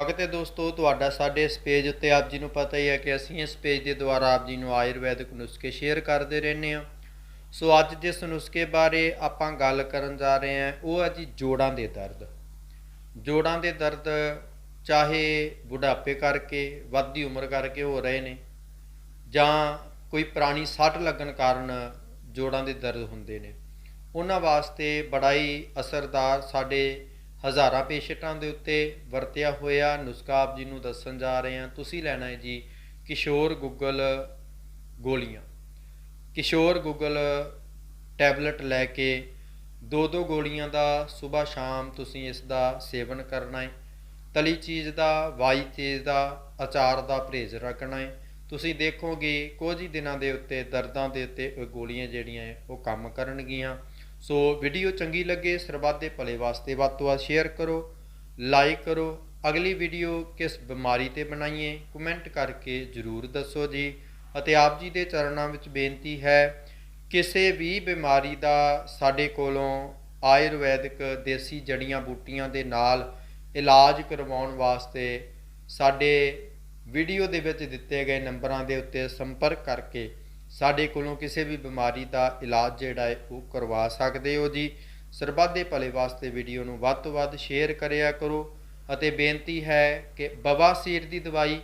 ਸਵਾਗਤ ਹੈ ਦੋਸਤੋ, ਤੁਹਾਡਾ ਸਾਡੇ ਇਸ ਪੇਜ ਉੱਤੇ। ਆਪ ਜੀ ਨੂੰ ਪਤਾ ਹੀ ਹੈ ਕਿ ਅਸੀਂ ਇਸ ਪੇਜ ਦੇ ਦੁਆਰਾ ਆਪ ਜੀ ਨੂੰ ਆਯੁਰਵੈਦਿਕ ਨੁਸਖੇ ਸ਼ੇਅਰ ਕਰਦੇ ਰਹਿੰਦੇ ਹਾਂ। ਸੋ ਅੱਜ ਜਿਸ ਨੁਸਖੇ ਬਾਰੇ ਆਪਾਂ ਗੱਲ ਕਰਨ ਜਾ ਰਹੇ ਹਾਂ, ਉਹ ਹੈ ਜੀ ਜੋੜਾਂ ਦੇ ਦਰਦ। ਜੋੜਾਂ ਦੇ ਦਰਦ ਚਾਹੇ ਬੁਢਾਪੇ ਕਰਕੇ, ਵੱਧਦੀ ਉਮਰ ਕਰਕੇ ਹੋ ਰਹੇ ਨੇ, ਜਾਂ ਕੋਈ ਪੁਰਾਣੀ ਸੱਟ ਲੱਗਣ ਕਾਰਨ ਜੋੜਾਂ ਦੇ ਦਰਦ ਹੁੰਦੇ ਨੇ। ਉਹਨਾਂ ਵਾਸਤੇ ਬੜਾ ਹੀ ਅਸਰਦਾਰ ਸਾਡੇ ਹਜ਼ਾਰਾਂ ਪੇਸ਼ੈਂਟਾਂ ਦੇ ਉੱਤੇ ਵਰਤਿਆ ਹੋਇਆ ਨੁਸਖਾ ਆਪ ਜੀ ਨੂੰ ਦੱਸਣ ਜਾ ਰਹੇ ਹਾਂ। ਤੁਸੀਂ ਲੈਣਾ ਹੈ ਜੀ ਕਿਸ਼ੋਰ ਗੁੱਗਲ ਗੋਲੀਆਂ। ਕਿਸ਼ੋਰ ਗੁੱਗਲ ਟੈਬਲੇਟ ਲੈ ਕੇ ਦੋ ਦੋ ਗੋਲੀਆਂ ਦਾ ਸਵੇਰ ਸ਼ਾਮ ਤੁਸੀਂ ਇਸ ਦਾ ਸੇਵਨ ਕਰਨਾ ਹੈ। ਤਲੀ ਚੀਜ਼ ਦਾ, ਵਾਈ ਚੀਜ਼ ਦਾ, ਅਚਾਰ ਦਾ ਪਰਹੇਜ਼ ਰੱਖਣਾ ਹੈ। ਤੁਸੀਂ ਦੇਖੋਗੇ ਕੁਝ ਹੀ ਦਿਨਾਂ ਦੇ ਉੱਤੇ, ਦਰਦਾਂ ਦੇ ਉੱਤੇ ਉਹ ਗੋਲੀਆਂ ਜਿਹੜੀਆਂ ਉਹ ਕੰਮ ਕਰਨਗੀਆਂ। ਸੋ ਵੀਡੀਓ ਚੰਗੀ ਲੱਗੇ, ਸਰਬੱਤ ਦੇ ਭਲੇ ਵਾਸਤੇ ਵੱਧ ਤੋਂ ਵੱਧ ਸ਼ੇਅਰ ਕਰੋ ਲਾਈਕ ਕਰੋ। ਅਗਲੀ ਵੀਡੀਓ ਕਿਸ ਬਿਮਾਰੀ ਤੇ ਬਣਾਈਏ ਕਮੈਂਟ ਕਰਕੇ ਜਰੂਰ ਦੱਸੋ ਜੀ। ਅਤੇ ਆਪ ਜੀ ਦੇ ਚਰਨਾਂ ਵਿੱਚ ਬੇਨਤੀ ਹੈ, ਕਿਸੇ ਵੀ ਬਿਮਾਰੀ ਦਾ ਸਾਡੇ ਕੋਲੋਂ ਆਯੁਰਵੈਦਿਕ ਦੇਸੀ ਜੜੀਆਂ ਬੂਟੀਆਂ ਦੇ ਨਾਲ ਇਲਾਜ ਕਰਵਾਉਣ ਵਾਸਤੇ ਸਾਡੇ ਵੀਡੀਓ ਦੇ ਵਿੱਚ ਦਿੱਤੇ ਗਏ ਨੰਬਰਾਂ ਦੇ ਉੱਤੇ ਸੰਪਰਕ ਕਰਕੇ ਸਾਡੇ ਕੋਲੋਂ ਕਿਸੇ ਵੀ ਬਿਮਾਰੀ ਦਾ ਇਲਾਜ ਜਿਹੜਾ ਹੈ ਉਹ ਕਰਵਾ ਸਕਦੇ ਹੋ ਜੀ। ਸਰਬੱਤ ਦੇ ਭਲੇ ਵਾਸਤੇ ਵੀਡੀਓ ਨੂੰ ਵੱਧ ਤੋਂ ਵੱਧ ਸ਼ੇਅਰ ਕਰਿਆ ਕਰੋ ਅਤੇ ਬੇਨਤੀ ਹੈ ਕਿ ਬਵਾਸੀਰ ਦੀ ਦਵਾਈ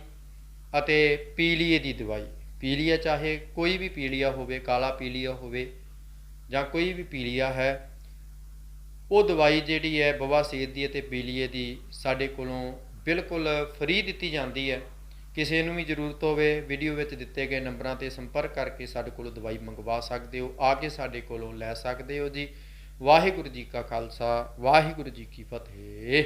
ਅਤੇ ਪੀਲੀਏ ਦੀ ਦਵਾਈ। ਪੀਲੀਆ ਚਾਹੇ ਕੋਈ ਵੀ ਪੀਲੀਆ ਹੋਵੇ, ਕਾਲਾ ਪੀਲੀਆ ਹੋਵੇ ਜਾਂ ਕੋਈ ਵੀ ਪੀਲੀਆ ਹੈ, ਉਹ ਦਵਾਈ ਜਿਹੜੀ ਹੈ ਬਵਾਸੀਰ ਦੀ ਅਤੇ ਪੀਲੀਏ ਦੀ ਸਾਡੇ ਕੋਲੋਂ ਬਿਲਕੁਲ ਫ੍ਰੀ ਦਿੱਤੀ ਜਾਂਦੀ ਹੈ। ਕਿਸੇ ਨੂੰ ਵੀ ਜ਼ਰੂਰਤ ਹੋਵੇ ਵੀਡੀਓ ਵਿੱਚ ਦਿੱਤੇ ਗਏ ਨੰਬਰਾਂ ਤੇ ਸੰਪਰਕ ਕਰਕੇ ਸਾਡੇ ਕੋਲੋਂ ਦਵਾਈ ਮੰਗਵਾ ਸਕਦੇ ਹੋ, ਆ ਕੇ ਸਾਡੇ ਕੋਲੋਂ ਲੈ ਸਕਦੇ ਹੋ ਜੀ। ਵਾਹਿਗੁਰੂ ਜੀ ਕਾ ਖਾਲਸਾ, ਵਾਹਿਗੁਰੂ ਜੀ ਕੀ ਫਤਿਹ।